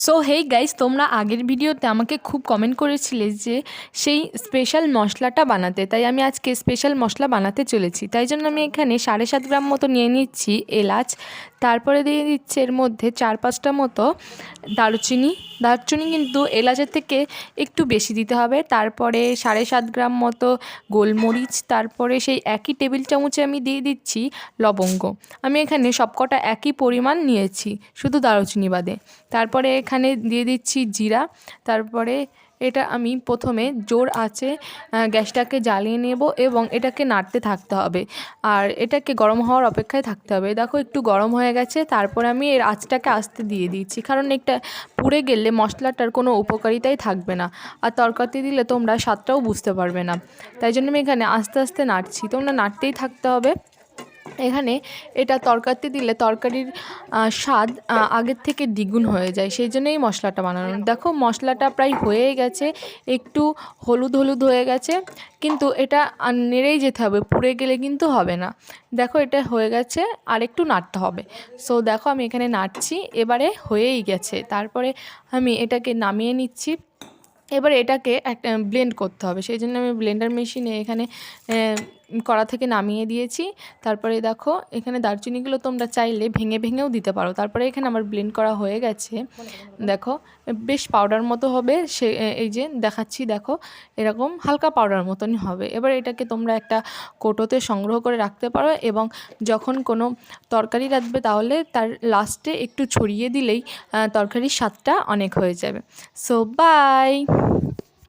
So hey guys তোমরা আগের ভিডিওতে আমাকে খুব কমেন্ট করেছিলে যে সেই স্পেশাল মশলাটা বানাতে। তাই আমি আজকে স্পেশাল মশলা বানাতে চলেছি। তাই জন্য আমি এখানে সাড়ে সাত গ্রাম মতো নিয়ে নিচ্ছি এলাচ। তারপরে দিয়ে দিচ্ছি এর মধ্যে চার পাঁচটা মতো দারুচিনি। দারচিনি কিন্তু এলাচের থেকে একটু বেশি দিতে হবে। তারপরে সাড়ে সাত গ্রাম মতো গোলমরিচ। তারপরে সেই একই টেবিল চামচে আমি দিয়ে দিচ্ছি লবঙ্গ। আমি এখানে সবকটা একই পরিমাণ নিয়েছি, শুধু দারুচিনি বাদে। তারপরে এখানে দিয়ে দিচ্ছি জিরা। তারপরে এটা আমি প্রথমে জোর আছে গ্যাসটাকে জ্বালিয়ে নেব এবং এটাকে নাড়তে থাকতে হবে। আর এটাকে গরম হওয়ার অপেক্ষায় থাকতে হবে। দেখো একটু গরম হয়ে গেছে, তারপরে আমি এর আঁচটাকে আস্তে দিয়ে দিচ্ছি। কারণ এটা পুড়ে গেলে মশলাটার কোনো উপকারিতাই থাকবে না। আর তরকারিতে দিলে তোমরা স্বাদটাও বুঝতে পারবে না। তাই জন্য আমি এখানে আস্তে আস্তে নাড়ছি। তোমরা নাড়তেই থাকতে হবে। এখানে এটা তরকারিতে দিলে তরকারির স্বাদ আগের থেকে দ্বিগুণ হয়ে যায়, সেই জন্যই মশলাটা বানানো। দেখো মশলাটা প্রায় হয়েই গেছে, একটু হলুদ হলুদ হয়ে গেছে, কিন্তু এটা নেড়েই যেতে হবে, পুড়ে গেলে কিন্তু হবে না। দেখো এটা হয়ে গেছে, আর একটু নাড়তে হবে। সো দেখো আমি এখানে নাড়ছি, এবারে হয়েই গেছে। তারপরে আমি এটাকে নামিয়ে নিচ্ছি। এবার এটাকে একটা ব্লেন্ড করতে হবে, সেই জন্য আমি ব্লেন্ডার মেশিনে এখানে কড়া থেকে নামিয়ে দিয়েছি। তারপরে দেখো, এখানে দারচিনিগুলো তোমরা চাইলে ভেঙে ভেঙেও দিতে পারো। তারপরে এখানে আমার ব্লেন্ড করা হয়ে গেছে। দেখো, বেশ পাউডার মতো হবে। সে এই যে দেখাচ্ছি, দেখো, এরকম হালকা পাউডার মতনই হবে। এবার এটাকে তোমরা একটা কোটোতে সংগ্রহ করে রাখতে পারো এবং যখন কোনো তরকারি রাখবে তাহলে তার লাস্টে একটু ছড়িয়ে দিলেই তরকারির স্বাদটা অনেক হয়ে যাবে। So by